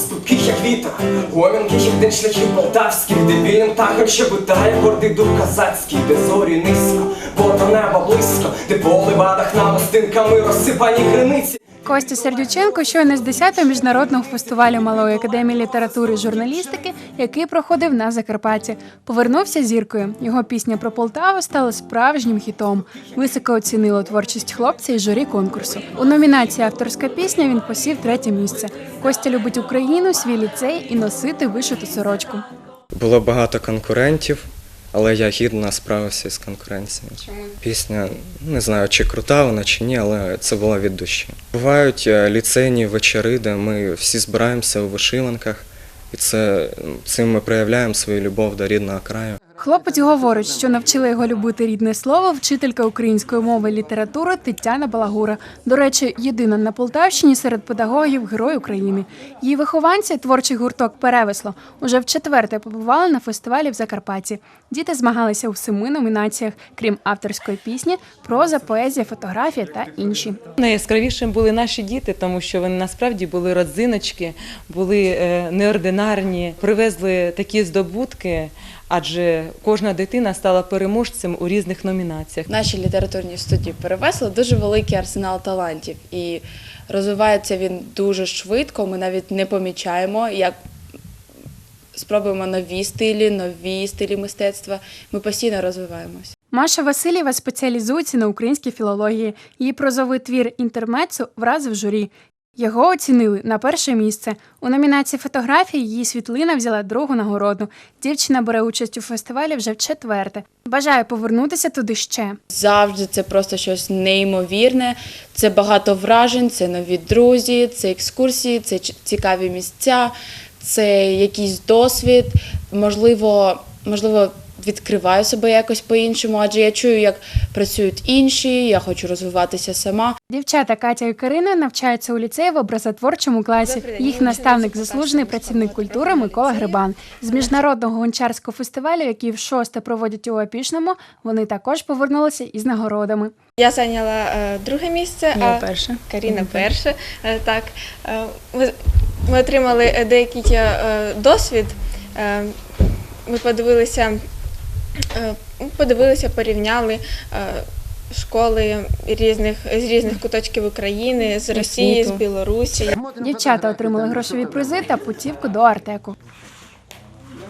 Ступких, як вітер, гомінких, як день шляхів полтавських, де вільним тахом щебетає гордий дух козацький, де зорі низько, бо до неба близько, де по левадах намистинками розсипані криниці. Костя Сердюченко щойно з 10-го міжнародного фестивалю Малої академії літератури і журналістики, який проходив на Закарпатті. Повернувся зіркою. Його пісня про Полтаву стала справжнім хітом. Високо оцінило творчість хлопця і журі конкурсу. У номінації Авторська пісня він посів третє місце. Костя любить Україну, свій ліцей і носити вишиту сорочку. Було багато конкурентів, але я гідно справився з конкуренцією. Чому? Пісня не знаю, чи крута вона, чи ні, але це була від душі. Бувають е, ліцейні вечори, де ми всі збираємося у вишиванках, і це цим ми проявляємо свою любов до рідного краю. Хлопець говорить, що навчила його любити рідне слово вчителька української мови і літератури Тетяна Балагура. До речі, єдина на Полтавщині серед педагогів Герой України. Її вихованці, творчий гурток Перевесло, уже вчетверте побували на фестивалі в Закарпатті. Діти змагалися у семи номінаціях, крім авторської пісні, проза, поезія, фотографія та інші. Найяскравішим були наші діти, тому що вони насправді були родзиночки, були е, неординарні, привезли такі здобутки, адже кожна дитина стала переможцем у різних номінаціях. В нашій літературній студії перевесло дуже великий арсенал талантів, і розвивається він дуже швидко. Ми навіть не помічаємо, як спробуємо нові стилі, нові стилі мистецтва. Ми постійно розвиваємося. Маша Васильєва спеціалізується на українській філології. Її прозовий твір інтермецу вразив журі. Його оцінили на перше місце. У номінації фотографії її світлина взяла другу нагороду. Дівчина бере участь у фестивалі вже в четверте. Бажає повернутися туди ще. Завжди це просто щось неймовірне. Це багато вражень, це нові друзі, це екскурсії, це цікаві місця, це якийсь досвід. Можливо, можливо, відкриваю себе якось по-іншому, адже я чую, як працюють інші, я хочу розвиватися сама. Дівчата Катя і Карина навчаються у ліцеї в образотворчому класі. Їх наставник, заслужений працівник культури Микола Грибан. З міжнародного гончарського фестивалю, який в шосте проводять у Опішному, вони також повернулися із нагородами. Я зайняла е, друге місце, а перше. Каріна перше. Так, е, ми, отримали е, деякий досвід. Ми подивилися, подивилися, порівняли. Е, Школи різних з різних куточків України, з Росії, з. Білорусі. Дівчата отримали грошові призи та путівку до Артеку.